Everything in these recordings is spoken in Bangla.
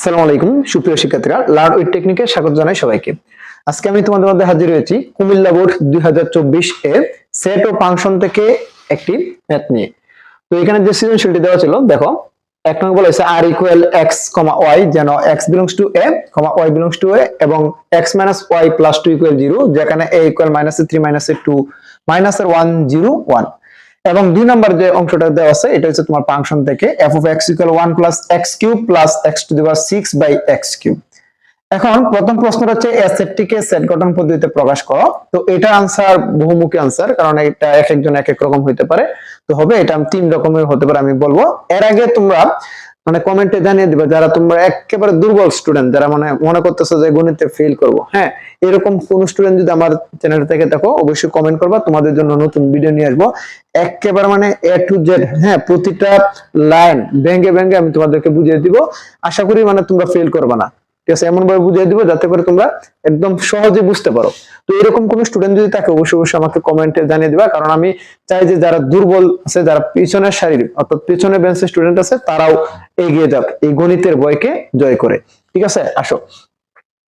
আসসালামু আলাইকুম, সুপ্রিয় শিক্ষার্থীরা। লার্ন উইথ টেকনিকে স্বাগত জানাই সবাইকে। আজকে আমি তোমাদের মধ্যে হাজির হয়েছি কুমিল্লা বোর্ড দুই এর সেট ও ফাংশন থেকে একটি ম্যাথ নিয়ে। তো এখানে যে সৃজনশীলটি দেওয়া ছিল, দেখো, এক নম্বর বলা হয়েছে R equal x comma y যেন x belongs to A comma y belongs to A এবং x minus y plus two equal zero যেখানে A equal minus three minus two minus one zero one এবং দুই নম্বর যে অংশটা দেওয়া আছে, এটা হচ্ছে তোমার ফাংশন থেকে f of x equal one plus x cube plus x to the power six by x cube এখন প্রথম প্রশ্নটা হচ্ছে এ সেটটিকে সেট গঠন পদ্ধতিতে প্রকাশ করো। তো এটা আনসার বহুমুখী আনসার কারণ এটা এক একজন এক এক রকম হইতে পারে। তো হবে এটা তিন রকমের হতে পারে, আমি বলব। এর আগে তোমরা মানে কমেন্টে জানিয়ে দিবে যারা তোমরা একেবারে দুর্বল স্টুডেন্ট যারা মানে মনে করতেছো যে গণিতে ফেল করব। হ্যাঁ এরকম কোন স্টুডেন্ট যদি আমার চ্যানেল থেকে দেখো, অবশ্যই কমেন্ট করবা। তোমাদের জন্য নতুন ভিডিও নিয়ে আসব। একেবারে মানে এ টু জেড হ্যাঁ প্রতিটা লাইন ব্যাঙ্গে ব্যাঙ্গে আমি তোমাদেরকে বুঝিয়ে দিব। আশা করি মানে তোমরা ফেল করবা না। ঠিক আছে? এমন ভাবে বুঝিয়ে দিব যাতে করে তোমরা একদম সহজে বুঝতে পারো। তো এরকম কোন স্টুডেন্ট যদি থাকে, অবশ্যই অবশ্যই আমাকে কমেন্টে জানিয়ে দিবা। কারণ আমি চাই যে যারা দুর্বল আছে, যারা পিছনের শারীরিক অর্থাৎ পিছনে বেঞ্চের স্টুডেন্ট আছে, তারাও এগিয়ে যাক, এই গণিতের বইকে জয় করে। ঠিক আছে? আসো।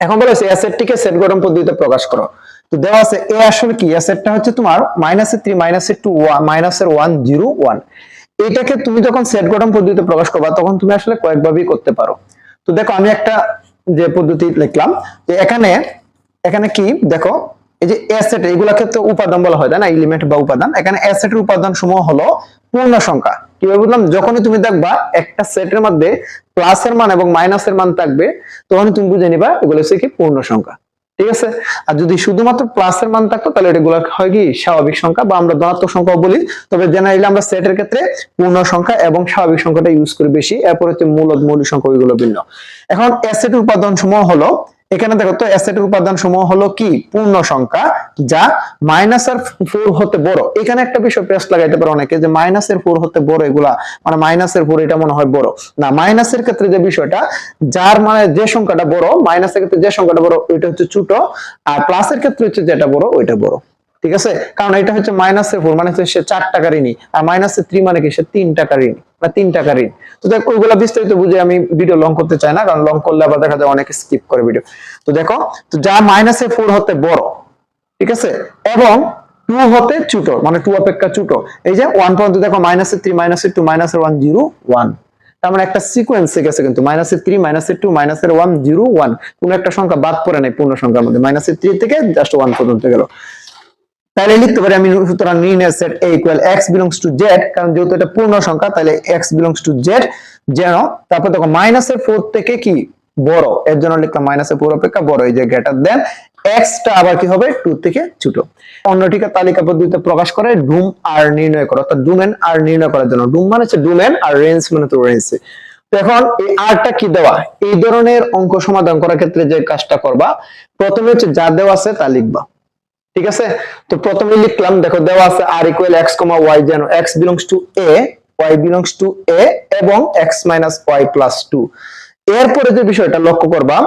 এখন বলেছে অ্যাসেটটিকে সেট গঠন পদ্ধতিতে প্রকাশ করো। তো দেওয়া আছে, এ আসলে কি? অ্যাসেটটা হচ্ছে তোমার মাইনাসের থ্রি মাইনাসের টু মাইনাসের ওয়ান জিরো ওয়ান এটাকে তুমি যখন সেট গঠন পদ্ধতিতে প্রকাশ করবা, তখন তুমি আসলে কয়েকভাবেই করতে পারো। তো দেখো, আমি একটা যে পদ্ধতি লিখলাম যে এখানে এখানে কি, দেখো, এই যে অ্যাসেট এগুলা ক্ষেত্রে উপাদান বলা হয় না? এলিমেন্ট বা উপাদান। এখানে অ্যাসেটের উপাদান সমূহ হলো পূর্ণ সংখ্যা। কীভাবে বললাম যখনই তুমি দেখবা একটা সেটের মধ্যে প্লাসের মান এবং মাইনাসের মান থাকবে তখন তুমি বুঝে নিবা এগুলো হচ্ছে কি পূর্ণ সংখ্যা। ঠিক আছে? আর যদি শুধুমাত্র প্লাসের মান থাকতো, তাহলে এগুলো হয় কি? স্বাভাবিক সংখ্যা বা আমরা ধনাত্মক সংখ্যা বলি। তবে জেনারেলি আমরা সেটের ক্ষেত্রে পূর্ণ সংখ্যা এবং স্বাভাবিক সংখ্যাটা ইউজ করি বেশি। এরপর হচ্ছে মূলত মৌলিক সংখ্যা, ওইগুলো ভিন্ন। এখন অ্যাসেট উপাদান সমূহ হলো এখানে দেখো তো অ্যাসেটের উপাদান সমূহ হলো কি? পূর্ণ সংখ্যা, যা মাইনাস আর ফোর হতে বড়। এখানে একটা বিষয় প্রেস লাগাইতে পারে অনেকে যে মাইনাসের ফোর হতে বড় এগুলা মানে মাইনাসের ফোর এটা মনে হয় বড়। না মাইনাসের ক্ষেত্রে যে বিষয়টা, যার মানে যে সংখ্যাটা বড় মাইনাসের ক্ষেত্রে যে সংখ্যাটা বড়, ওইটা হচ্ছে ছোট, আর প্লাসের ক্ষেত্রে হচ্ছে যেটা বড়, ওইটা বড়। ঠিক আছে? কারণ এটা হচ্ছে মাইনাসের ফোর মানে সে চার টাকা ঋণী আর মাইনাসের থ্রি মানে কি? সে তিন টাকা ঋণী বা তিন টাকা ঋণ তো দেখ, ওইগুলা বিস্তারিত বুঝে আমি ভিডিও লং করতে চাই না, কারণ লং করলে আবার দেখা যায় অনেকে স্কিপ করে ভিডিও তো দেখো, তো যা মাইনাসের ফোর হতে বড়, ঠিক আছে? এবং টু হতে ছোট মানে টু অপেক্ষা ছোট। এই যে ওয়ান পর্যন্ত দেখো মাইনাসের থ্রি মাইনাসের টু মাইনাসের ওয়ান জিরো ওয়ান তার মানে একটা সিকোয়েন্সে গেছে কিন্তু মাইনাসের থ্রি মাইনাসের টু মাইনাসের ওয়ান জিরো ওয়ান কোন একটা সংখ্যা বাদ পড়ে নাই পূর্ণ সংখ্যার মধ্যে। মাইনাসের থ্রি থেকে জাস্ট ওয়ান পর্যন্ত গেল। তাহলে লিখতে পারি আমি সুতরাং নির্ণয় set A equal x belongs to Z কারণ যেহেতু এটা পূর্ণ সংখ্যা, তাহলে এক্স বিলংস টু জেড যেন তারপর দেখো মাইনাসের ফোর থেকে কি? বড়। এর জন্য লিখলাম মাইনাসের ফোর অপেক্ষা বড়, এই যে গ্রেটার দেন এক্সটা আবার কি হবে? টু থেকে ছোট। অন্যটিকে তালিকা পদ্ধতিতে প্রকাশ করে ডুম আর নির্ণয় করো, অর্থাৎ ডুমেন আর নির্ণয় করার জন্য। ডুম মানে হচ্ছে ডুমেন আর রেঞ্জ মানে তো রেঞ্জ এখন এই আরটা কি দেওয়া? এই ধরনের অঙ্ক সমাধান করার ক্ষেত্রে যে কাজটা করবা, প্রথমে হচ্ছে যা দেওয়া আছে তা লিখবা। ঠিক আছে? তো প্রথমে লিখলাম, দেখো দেওয়া আছে R equal x comma y যেন x belongs to A y belongs to A এবং x minus y plus two এরপরে যে বিষয়টা লক্ষ্য করবা,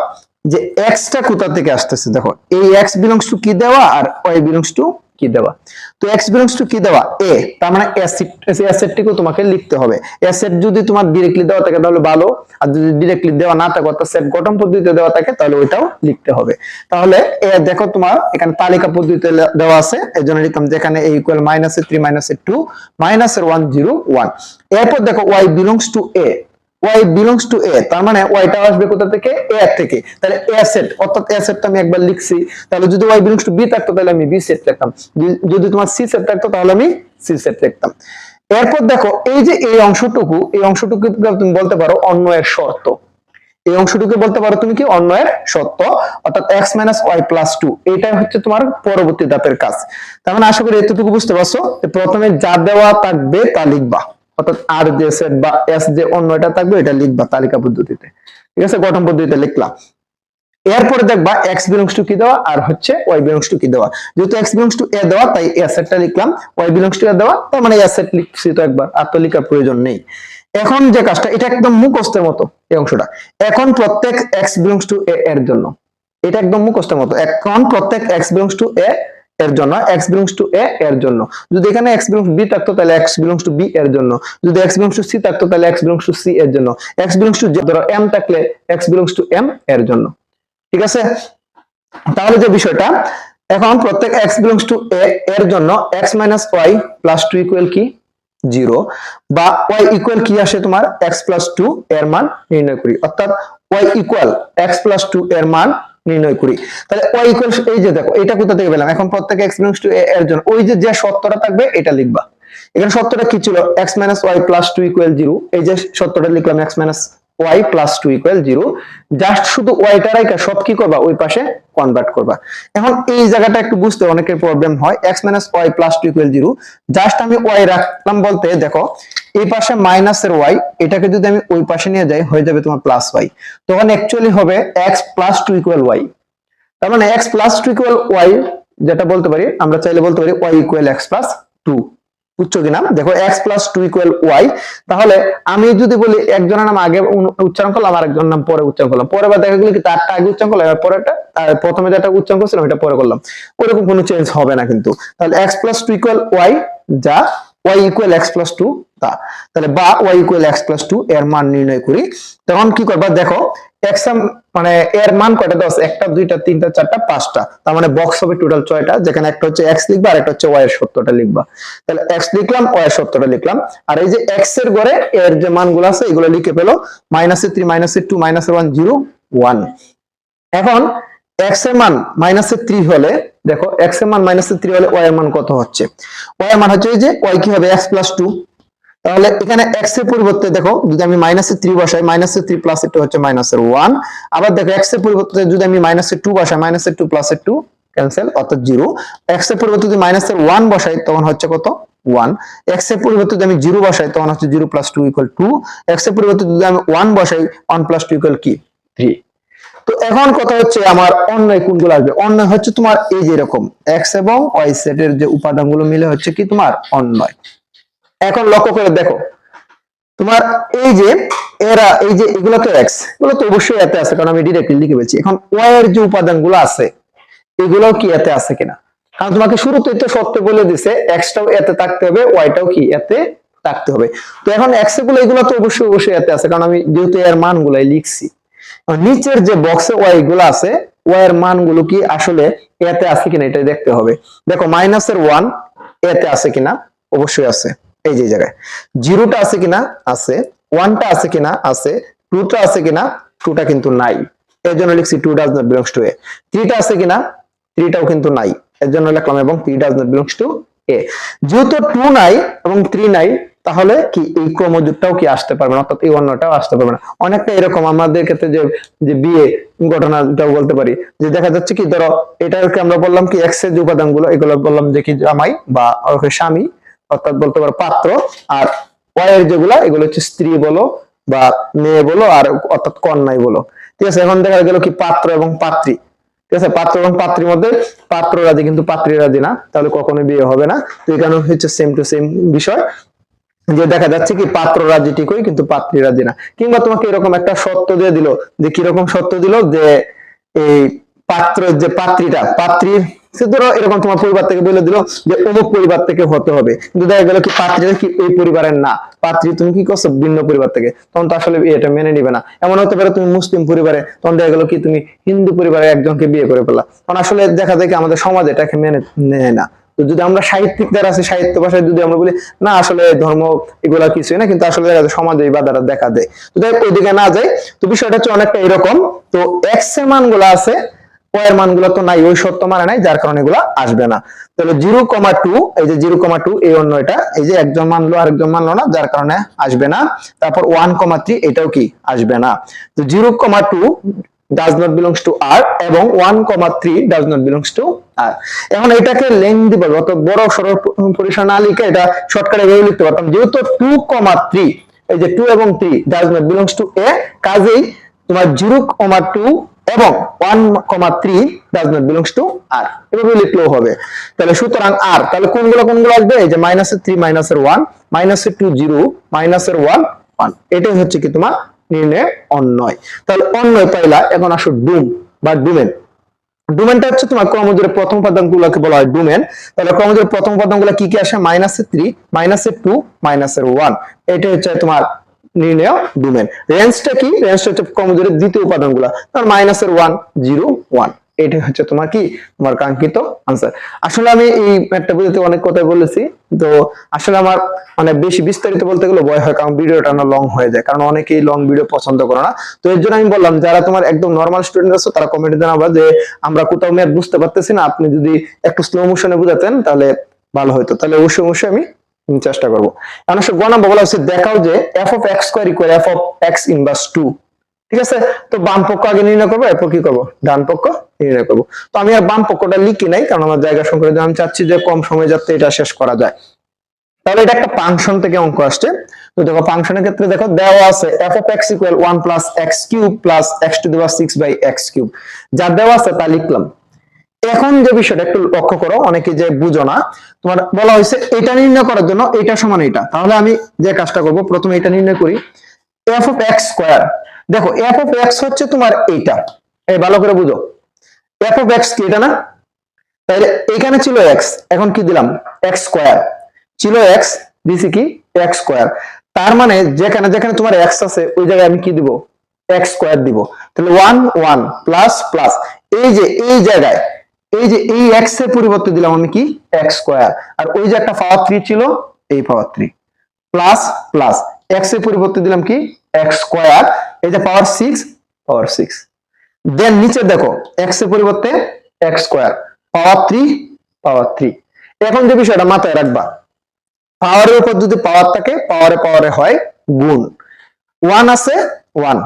যে এক্সটা কোথা থেকে আসতেছে? দেখো, এই এক্স বিলংস টু কি দেওয়া আর ওয়াই বিলংস টু কি দেওয়া? তো এক্স বিলংস টু কি দেওয়া? এ তার মানে অ্যাসেটটিকে তোমাকে লিখতে হবে। অ্যাসেট যদি তোমার ডিরেক্টলি দেওয়া থাকে তাহলে ভালো, আর যদি ডিরেক্টলি দেওয়া না থাকে, অর্থাৎ সেট গঠন পদ্ধতিতে দেওয়া থাকে, তাহলে ওইটাও লিখতে হবে। তাহলে, এ দেখো তোমার, এখানে তালিকা পদ্ধতিতে দেওয়া আছে এর জন্য লিখলাম যেখানে A equal minus uh three minus uh two মাইনাসের ওয়ান জিরো ওয়ান এরপর দেখো y belongs to A y belongs to A তার মানে ওয়াইটা আসবে কোথা থেকে? এ থেকে। তাহলে এ সেট অর্থাৎ এ সেটটা আমি একবার লিখছি। তাহলে যদি ওয়াই বিলংস টু বি থাকতো, তাহলে আমি বি সেট লিখতাম। যদি- তোমার সি সেট থাকতো, তাহলে আমি সি সেট লিখতাম। এরপর দেখো, এই যে এই অংশটুকু এই অংশটুকু তুমি বলতে পারো অন্য এর শর্ত। এই অংশটুকু বলতে পারো তুমি কি? অন্যয়ের সত্য অর্থাৎ ওয়াই প্লাস টু এটাই হচ্ছে তোমার পরবর্তী ধাপের কাজ। তার মানে আশা করি এতটুকু বুঝতে পারছ। প্রথমে যা দেওয়া থাকবে তা লিখবা। অর্থাৎ আর যে সেট বা এস যে অন্যটা থাকবে, এটা লিখবা তালিকা পদ্ধতিতে। ঠিক আছে? গঠন পদ্ধতিতে লিখলাম এরপরে দেখবা এক্স বিলংস টু কি দেওয়া? আর হচ্ছে ওয়াই বিলংস টু কি দেওয়া? যেহেতু এক্স বিলংস টু এ দেওয়া, তাই এ সেটটা লিখলাম। ওয়াই বিলংস টু এ দেওয়া, তার মানে এ সেট লিখছি তো একবার, আর তো লেখার প্রয়োজন নেই। এখন যে কাজটা, এটা একদম মুখস্থের মতো এই অংশটা। এখন প্রত্যেক এক্স বিলংস টু এ এর জন্য। এটা একদম মুখস্থের মতো। এখন প্রত্যেক এক্স বিলংস টু এ এর জন্য এক্স বিলংস টু এ এর জন্য। যদি এখানে এক্স বিলংস বি থাকতো, তাহলে এক্স বিলংস টু বি এর জন্য। যদি এক্স বিলংস টু সি থাকতো, তাহলে এক্স বিলংস টু সি এর জন্য। এক্স বিলংস টু ধরো এম থাকলে এক্স বিলংস টু এম এর জন্য। ঠিক আছে? তাহলে যে বিষয়টা, এখন প্রত্যেক এক্স বিলংস টু এ এর জন্য x minus y plus two equal কি? জিরো বা ওয়াই ইকুয়াল কি আসে তোমার? এক্স প্লাস টু এর মান নির্ণয় করি। অর্থাৎ y equal x plus two এর মান নির্ণয় করি। তাহলে ওয়াই ইকুয়ালস এই যে দেখো, এটা কোথা থেকে পেলাম? এখন প্রত্যেক এক্স বিলংস টু এর জন্য। ওই যে যে সত্যটা থাকবে, এটা লিখবা। এখানে সত্যটা কি ছিল? X minus y plus two equal zero এই যে সত্যটা লিখলাম x minus y plus two equal zero just শুধু ওয়াইটা রাইকা সব কি করবা? ওই পাশে কনভার্ট করবা। এখন এই জায়গাটা একটু বুঝতে অনেকের প্রবলেম হয়। X minus y plus two equal zero just আমি ওয়াই রাখলাম বলতে, দেখো, এই পাশে মাইনাসের ওয়াই এটাকে যদি আমি ওই পাশে নিয়ে যাই, হয়ে যাবে তোমার প্লাস ওয়াই তখন অ্যাকচুয়ালি হবে x plus two equal y তার মানে x plus two equal y যেটা বলতে পারি, আমরা চাইলে বলতে পারি y equal x plus two বুঝছ কিনা দেখো x plus two equal y তাহলে আমি যদি বলি একজনের নাম আগে উচ্চারণ করলাম আর একজনের নাম পরে উচ্চারণ করলাম। পরে বা দেখা গেল কি তারটা আগে উচ্চারণ করলাম, এবার পরেরটা আর প্রথমে যেটা উচ্চারণ করছিলাম এটা পরে করলাম। ওরকম কোনো চেঞ্জ হবে না কিন্তু। তাহলে x plus two equal y যা y equal x plus two তা, তাহলে বা y equal x plus two এর মান নির্ণয় করি। তখন কি করবা, দেখো এক্স মানে এর মান কয়টা? দশ, একটা, দুইটা, তিনটা, চারটা, পাঁচটা। তার মানে বক্স হবে টোটাল ছয়টা, যেখানে একটা হচ্ছে এক্স লিখবা আর একটা হচ্ছে ওয়াই এর সত্যটা লিখবা। তাহলে এক্স লিখলাম ওয়াই এর সত্যটা লিখলাম। আর এই যে এক্সের ঘরে এর যে মানগুলো আছে, এগুলো লিখে পেল মাইনাসে থ্রি মাইনাসে টু মাইনাসে ওয়ান জিরো ওয়ান এখন এক্সের মান মাইনাসে থ্রি হলে, দেখো এক্সের মান মাইনাসে থ্রি হলে ওয়াই এর মান কত হচ্ছে? ওয়াই এর মান হচ্ছে যে ওয়াই কি হবে? এক্স প্লাস টু তাহলে এখানে এক্সের পরিবর্তে, দেখো, যদি আমি মাইনাসে থ্রি বসাই মাইনাসে থ্রি প্লাস টু হচ্ছে মাইনাসের ওয়ান আবার দেখো এক্সের পরিবর্তে যদি আমি মাইনাসে টু বসাই মাইনাসের টু প্লাস টু ক্যান্সেল অর্থাৎ জিরো এক্সের পরিবর্তে যদি মাইনাসের ওয়ান বসাই, তখন হচ্ছে কত? ওয়ান এক্সের পরিবর্তে যদি আমি জিরো বসাই, তখন হচ্ছে zero plus two equal two এক্সের পরিবর্তে যদি আমি ওয়ান বসাই ওয়ান প্লাস টু ইকুয়াল কি? থ্রি তো এখন কথা হচ্ছে আমার অন্যায় কোনগুলো আসবে? অন্যায় হচ্ছে তোমার এই যে এরকম এক্স এবং ওয়াই সেটের যে উপাদানগুলো মিলে হচ্ছে কি তোমার অন্যায়। এখন লক্ষ্য করে দেখো, তোমার এই যে এরা, এই যে এগুলো তো এক্স এগুলো তো অবশ্যই এতে আছে কারণ আমি ডিরেক্টলি লিখে বলছি এখন ওয়াই এর যে উপাদানগুলো আছে এগুলো কি এতে আছে কিনা? কারণ তোমাকে শুরুতেই তো সত্য বলে দিছে এক্সটাও এতে থাকতে হবে ওয়াইটাও কি এতে থাকতে হবে। তো এখন এক্সগুলো, এগুলো তো অবশ্যই অবশ্যই এতে আছে কারণ আমি যেহেতু এর মানগুলাই লিখছি। নিচের যে বক্সে ওয়াই গুলো আছে ওয়াই এর মানগুলো কি আসলে এতে আছে কিনা এটা দেখতে হবে। দেখো মাইনাসের ওয়ান এতে আছে কিনা? অবশ্যই আছে। এই যে জায়গায়। জিরোটা আছে কিনা? আছে। ওয়ানটা আছে কিনা? আছে। টুটা আছে কিনা? টুটা কিন্তু নাই। এর জন্য লিখছি two does not belongs to A থ্রিটা আছে কিনা? থ্রিটাও কিন্তু নাই। এর জন্য লিখলাম, এবং three does not belongs to A যেহেতু টু নাই, এবং থ্রি নাই তাহলে কি এই ক্রমজোটটাও কি আসতে পারবে না? অর্থাৎ এই অন্যটাও আসতে পারবে না। অনেকটা এরকম আমাদের ক্ষেত্রে যে যে বিয়ে ঘটনাটাও বলতে পারি। যে দেখা যাচ্ছে কি, ধরো এটাকে আমরা বললাম কি এক্সের যে উপাদানগুলো, এগুলো বললাম যে কি, জামাই বা স্বামী, অর্থাৎ বলতে পারো পাত্র, আর ওয়াই এর যেগুলা, এগুলো হচ্ছে স্ত্রী বলো বা মেয়ে বলো, আর অর্থাৎ কন্যাই বলো। ঠিক আছে, এখন দেখা গেল কি, পাত্র এবং পাত্রী। ঠিক আছে, পাত্র এবং পাত্রীর মধ্যে পাত্র রাজি কিন্তু পাত্রী রাজি না, তাহলে কখনো বিয়ে হবে না। তো এখানে হচ্ছে সেম টু সেম বিষয়। যে দেখা যাচ্ছে কি পাত্র রাজি ঠিকই, কিন্তু পাত্রী রাজি না। কিংবা তোমাকে এরকম একটা সত্য দিয়ে দিল, যে কীরকম সত্য দিল, যে এই পাত্র যে পাত্রীটা পাত্রীর সে ধরো এরকম তোমার পরিবার থেকে বলে দিল, যে অমুক পরিবার থেকে হতে হবে। কিন্তু দেখা গেল কি পাত্রীটা কি ওই পরিবারের না। পাত্রী তুমি কি করছ? ভিন্ন পরিবার থেকে। তখন তো আসলে এটা মেনে নিবে না। এমন হতে পারে তুমি মুসলিম পরিবারে, তখন দেখা গেল কি তুমি হিন্দু পরিবারের একজনকে বিয়ে করে ফেলা তখন আসলে দেখা যায় কি আমাদের সমাজ এটাকে মেনে নেয় না। তো যদি আমরা সাহিত্যিকদের আছে সাহিত্য ভাষায় যদি আমরা বলি না আসলে ধর্ম এগুলা কিছুই না কিন্তু আসলে দেখা যায় সমাজে এই বাধাটা দেখা দেয় তো হোক, ওইদিকে না যায় তো বিষয়টা হচ্ছে অনেকটা এরকম। তো এক্সের মানগুলো আছে মানগুলো তো নাই ওই মানে নাই যার কারণে আসবে না। তাহলে জিরো কমা টু এই যে জিরো কমা টু এই অন্য এটা এই যে একজন মানলো আরেকজন মানলো না যার কারণে আসবে না। তারপর ওয়ান কমা থ্রি এটাও কি? আসবে না। তো zero comma two does not belongs to R এবং one comma three does not belongs to R এখন এটাকে লেন্দি বলব অত বড় সরল পরিসর না লিখে এটা শর্টকাটে এভাবে লিখতে পারতাম যেহেতু টু কমা থ্রি এই যে টু এবং three does not belongs to A কাজেই তোমার জিরো কমা টু এবং one comma three does not belongs to R এভাবে লিখলেও হবে। তাহলে সুতরাং আর তাহলে কোনগুলো কোনগুলো আসবে? এই যে মাইনাসের থ্রি মাইনাসের ওয়ান মাইনাসের টু জিরো মাইনাসের ওয়ান ওয়ান এটাই হচ্ছে কি তোমার নির্ণয় অন্যয়। তাহলে অন্যয় পাইলা, এখন আসো ডুম বা ডুমেন। ডুমেনটা হচ্ছে তোমার ক্রমজোরের প্রথম উপাদান গুলাকে বলা হয় ডুমেন। তাহলে ক্রমজোরের প্রথম উপাদানগুলো কি কি আসে? মাইনাস এর থ্রি মাইনাস এর টু মাইনাস এর ওয়ান এটা হচ্ছে তোমার নির্ণয় ডুমেন। রেঞ্জটা কি? রেঞ্জটা হচ্ছে ক্রমজোরের দ্বিতীয় উপাদানগুলা তার মাইনাসের ওয়ান জিরো ওয়ান এটা হচ্ছে তোমার কি? তোমার কাঙ্ক্ষিত আনসার আসলে আমি এই ম্যাথটা বুঝতে অনেক কথাই বলেছি, তো আসলে আমার মানে বেশি বিস্তারিত বলতে গেলে ভয় হয়, কারণ ভিডিওটা না লং হয়ে যায়, কারণ অনেকেই লং ভিডিও পছন্দ করে না। তো এর জন্য আমি বললাম, যারা তোমার একদম নর্মাল স্টুডেন্ট আছো, তারা কমেন্টে জানাবা যে আমরা কোথাও ম্যাথ বুঝতে পারতেছি না, আপনি যদি একটু স্লো মোশনে বুঝাতেন, তাহলে ভালো হতো তাহলে অবশ্যই অবশ্যই আমি চেষ্টা করব। কারণ সে গণা বলা হচ্ছে, দেখাও যে f of x square equal f of x inverse two ঠিক আছে? তো বাম পক্ষ আগে নির্ণয় করব, এরপর কি করব? ডান পক্ষ নির্ণয় করব। তো আমি আর বাম পক্ষটা লিখি নাই, কারণ আমার জায়গা সংকটে আমি চাচ্ছি যে কম সময় যাতে এটা শেষ করা যায়। তাহলে এটা একটা ফাংশন থেকে অঙ্ক আসছে। তো দেখো ফাংশনের ক্ষেত্রে দেখো, দেওয়া আছে f of x equal one plus x cube plus x two দেওয়া সিক্স বাই এক্স কিউব যা দেওয়া আছে তা লিখলাম। এখন যে বিষয়টা একটু লক্ষ্য করো, অনেকে যে বুঝো না, তোমার বলা হয়েছে এটা নির্ণয় করার জন্য এটা সমান এটা। তাহলে আমি যে কাজটা করব, প্রথমে এটা নির্ণয় করি। এফ অফ এক্স স্কোয়ার দেখো এফ অফ এক্স হচ্ছে তোমার এইটা। এই ভালো করে বুঝো। এফ অফ এক্স কি এটা না? তাহলে এখানে ছিল এক্স এখন কি দিলাম? এক্স স্কোয়ার ছিল এক্স দিছি কি? এক্স স্কোয়ার তার মানে যেখানে যেখানে তোমার এক্স আছে, ওই জায়গায় আমি কি দিব? এক্স স্কোয়ার দিব। তাহলে ওয়ান ওয়ান প্লাস প্লাস এই যে, এই জায়গায়, এই যে, এই এক্সের পরিবর্তে দিলাম আমি কি? এক্স স্কোয়ার আর ওই যে একটা পাওয়ার থ্রি ছিল, এই পাওয়ার থ্রি প্লাস প্লাস এক্সের পরিবর্তে দিলাম কি? এক্স স্কোয়ার এই যে পাওয়ার সিক্স পাওয়ার সিক্স দেন নিচে দেখো এক্সের পরিবর্তে x square power three power three এখন যে বিষয়টা মাথায় রাখবা পাওয়ারের উপর যদি পাওয়ার থাকে পাওয়ারে পাওয়ারে হয় গুণ। ওয়ান আছে ওয়ান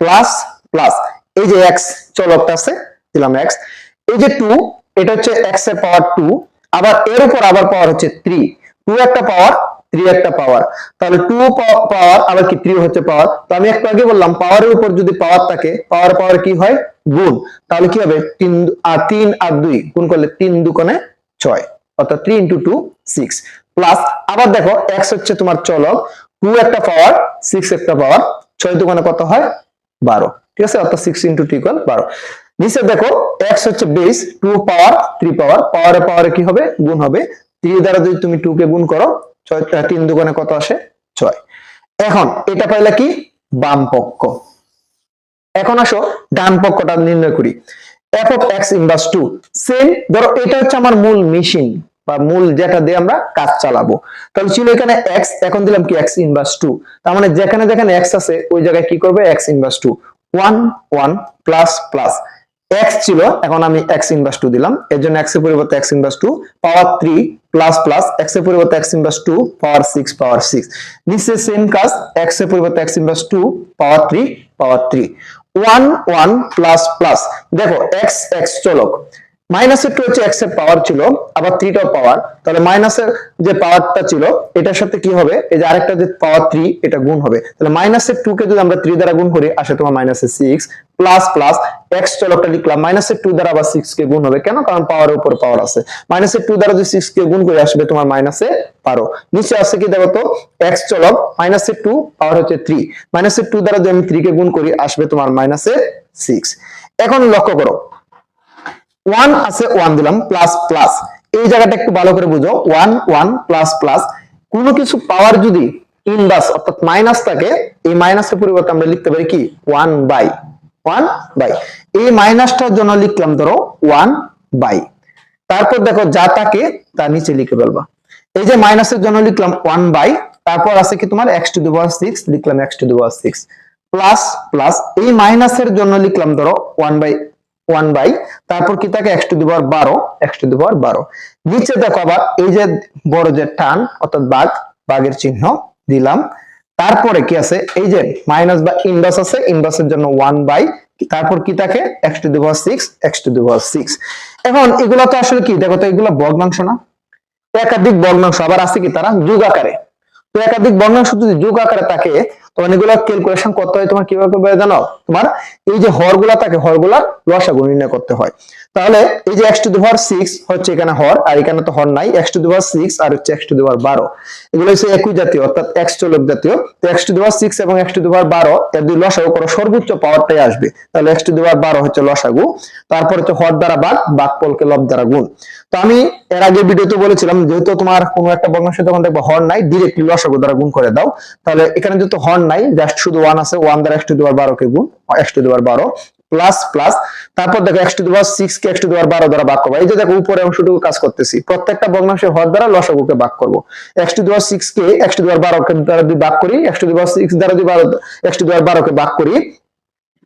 প্লাস প্লাস এই যে এক্স চলকটা আছে, দিলাম এক্স এই যে টু এটা হচ্ছে এক্সের পাওয়ার টু আবার এর উপর আবার পাওয়ার হচ্ছে থ্রি টু একটা পাওয়ার থ্রি একটা পাওয়ার তাহলে টু পাওয়ার আবার কি থ্রি হচ্ছে পাওয়ার তো আমি একটু আগে বললাম পাওয়ারের উপর যদি পাওয়ার থাকে পাওয়ার পাওয়ার কি হয়? গুণ। তাহলে কি হবে? তিন আর তিন আর দুই গুণ করলে তিন দুকোণে ছয়, অর্থাৎ three into two six plus আবার দেখো এক্স হচ্ছে তোমার চলক টু একটা পাওয়ার সিক্স একটা পাওয়ার ছয় দুকোণে কত হয়? বারো। ঠিক আছে? অর্থাৎ সিক্স ইন্টু টু ইকুয়াল বারো। নিচে দেখো এক্স হচ্ছে base two power three power পাওয়ারে পাওয়ারে কি হবে? গুণ হবে। থ্রি দ্বারা যদি তুমি টু কে গুণ করো ছয় তিন দুগুণে কত আসে? ছয়। এখন এটা পাইলে কি? বাম পক্ষ। এখন আসো, ডান পক্ষটা নির্ণয় করি। F of x inverse two same ধরো এটা হচ্ছে আমার মূল মেশিন বা মূল যেটা দিয়ে আমরা কাজ চালাবো। তাহলে ছিল এখানে এক্স এখন দিলাম কি এক্স ইনভার্স টু তার মানে যেখানে যেখানে এক্স আছে, ওই জায়গায় কি করবে? X inverse two one one plus plus x ছিল, এখন আমি এক্স ইনভার্স টু দিলাম। এর জন্য এক্সের পরিবর্তে x inverse two power three plus plus এক্সের পরিবর্তে x inverse two power six power six নিচে সেম কাজ এক্সের পরিবর্তে x inverse two power three power three one one plus plus দেখো এক্স এক্স চলক। মাইনাসের টু হচ্ছে এক্সের পাওয়ার ছিল, আবার থ্রিটাও পাওয়ার তাহলে মাইনাসের যে পাওয়ারটা ছিল, এটার সাথে কি হবে? এই যে আরেকটা যে পাওয়ার থ্রি এটা গুণ হবে। তাহলে মাইনাসের টু কে যদি আমরা থ্রি দ্বারা গুণ করি, আসে তোমার মাইনাসের সিক্স প্লাস প্লাস এক্স চলকটা লিখলাম মাইনাসের টু দ্বারা আবার সিক্স কে গুণ হবে। কেন? কারণ পাওয়ারের উপর পাওয়ার আছে। মাইনাসের টু দ্বারা যদি সিক্স কে গুণ করে, আসবে তোমার মাইনাসে পারো নিচে আছে কি দেখো তো? এক্স চলক মাইনাসের টু পাওয়ার হচ্ছে থ্রি মাইনাসের টু দ্বারা যদি আমি থ্রি কে গুণ করি, আসবে তোমার মাইনাসে সিক্স এখন লক্ষ্য করো। ওয়ান আছে ওয়ান দিলাম প্লাস প্লাস এই জায়গাটা একটু ভালো করে বুঝো। ওয়ান ওয়ান প্লাস প্লাস কোনো কিছু পাওয়ার যদি ইনভার্স অর্থাৎ মাইনাস থাকে, এই মাইনাসের পরিবর্তে আমরা লিখতে পারি কি? ওয়ান বাই ওয়ান বাই এই মাইনাসটার জন্য লিখলাম ধরো ওয়ান বাই তারপর দেখো যা থাকে, তা নিচে লিখে ফেলবা। এই যে মাইনাসের জন্য লিখলাম ওয়ান বাই তারপর আছে কি তোমার? X to the power six লিখলাম x to the power six plus plus এই মাইনাসের জন্য লিখলাম ধরো ওয়ান বাই ওয়ান বাই তারপর কি থাকে? এক্স টু দি পাওয়ার বারো এক্স টু দি পাওয়ার বারো। নিচে দেখো আবার এই যে বড় যে টান, অর্থাৎ বাঘ, বাঘের চিহ্ন দিলাম। তারপরে কি আছে? এই যে মাইনাস বা ইনভার্স আছে ইনভার্সের জন্য ওয়ান বাই তারপর কি থাকে? X to the power six x to the power six এখন এগুলো তো আসলে কি? দেখো তো এগুলো ভগ্নাংশ না? একাধিক ভগ্নাংশ আবার আছে কি তারা? যুগ আকারে তো একাধিক ভগ্নাংশ যদি যুগ আকারে থাকে তখন এগুলো ক্যালকুলেশন করতে হয়, তোমার কীভাবে করবে জানো? তোমার এই যে হরগুলা থাকে, হরগুলা লসাগু নির্ণয় করতে হয়। তাহলে এই যে x to the power six হচ্ছে এখানে হর, আর এখানে তো হর নাই। X to the power six আর হচ্ছে এক্স টু দি পাওয়ার বারো। এগুলো হচ্ছে একই জাতীয়, অর্থাৎ এক্স চলক জাতীয়। তো x to the power six এবং এক্স টু দি পাওয়ার বারো, এর দুই লসাগু করো সর্বোচ্চ পাওয়ারটাই আসবে। তাহলে এক্স টু দি পাওয়ার বারো হচ্ছে লসাগু। তারপর হচ্ছে হর দ্বারা বাঘ বাঘ পলকে লব দ্বারা গুণ। তো আমি এর আগে ভিডিওতে বলেছিলাম, যেহেতু তোমার কোনো একটা ভগ্নাংশে যখন দেখব হর নাই ডিরেক্টলি লসাগু দ্বারা গুণ করে দাও। তাহলে এখানে যেহেতু হর নাই জাস্ট শুধু ওয়ান আছে ওয়ান দ্বারা এক্স টু দি পাওয়ার বারো কে গুণ এক্স টু দি পাওয়ার বারো। প্লাস প্লাস তারপর দেখো x to the power six K x to the power বারো দ্বারা ভাগ করব এই যে দেখো উপরে অংশটুকু কাজ করতেছি প্রত্যেকটা ভগ্নাংশের হর দ্বারা লসাগুকে ভাগ করব x to the power six K x to the power বারো দ্বারা যদি ভাগ করি x to the power six দ্বারা যদি বারো এক্স টু দি পাওয়ার বারো কে ভাগ করি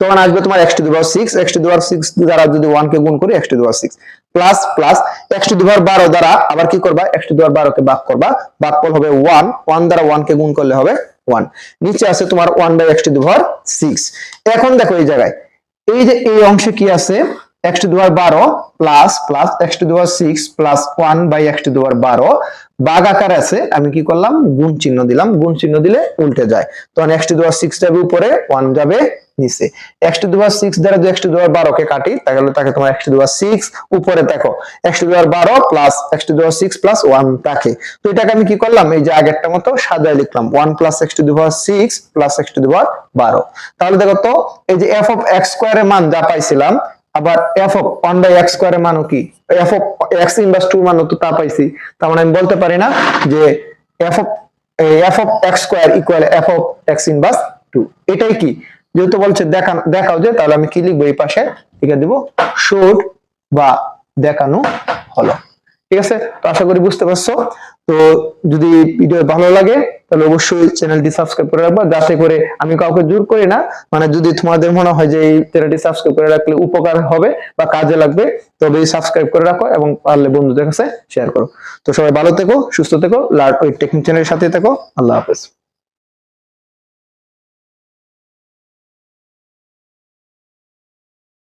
তখন আসবে তোমার x to the power six x to the power six দ্বারা যদি ওয়ান কে গুণ করি x to the power six plus plus x to the power বারো দ্বারা আবার কি করবা এক্স টু দি পাওয়ার বারো কে ভাগ করবা ভাগফল হবে ওয়ান ওয়ান দ্বারা ওয়ান কে গুণ করলে হবে ওয়ান নিচে আছে তোমার one by x to the power six এখন দেখো এই জায়গায় এই যে এই অংশে কি আছে? এক্স টু দি বারো plus plus x to the six plus one by x to the বারো বাঘ আকার আছে আমি কি করলাম গুণ চিহ্ন দিলাম গুণ চিহ্ন দিলে উল্টে যায় তখন এক্স টু দি সিক্স যাবে উপরে ওয়ান যাবে নিচে এক্স টু দি সিক্স দ্বারা যদি এক্স টু দি বারো কে কাটি তাহলে তাকে তোমার এক্স টু দি সিক্স উপরে দেখো এক্স টু দি বারো plus x to the power six plus one থাকে তো এটাকে আমি কি করলাম এই যে আগেরটা মতো সাজায় লিখলাম one plus x to the power six plus x to the power বারো তাহলে দেখো তো এই যে এফ অফ এক্স স্কোয়ারের মান যা পাইছিলাম আবার f of one by x স্কোয়ারের মানও কি? F of x inverse two মানও তো তা পাইছি। তার মানে আমি বলতে পারি না যে f of f of x square equal f of x inverse two এটাই কি? যেহেতু বলছে দেখা দেখাও যে, তাহলে আমি কি লিখব এই পাশে? লিখে দিব শুড বা দেখানো হলো। ঠিক আছে? তো আশা করি বুঝতে পারছ। তো যদি ভিডিও ভালো লাগে, তাহলে অবশ্যই চ্যানেলটি সাবস্ক্রাইব করে রাখবা, যাতে করে আমি কাউকে জোর করি না। মানে যদি তোমাদের মনে হয় যে এই চ্যানেলটি সাবস্ক্রাইব করে রাখলে উপকার হবে বা কাজে লাগবে, তবে সাবস্ক্রাইব করে রাখো এবং পারলে বন্ধুদের কাছে শেয়ার করো। তো সবাই ভালো থেকো, সুস্থ থেকো লার্ট ওই টেকনিক চ্যানেলের সাথে থেকো। আল্লাহ হাফেজ।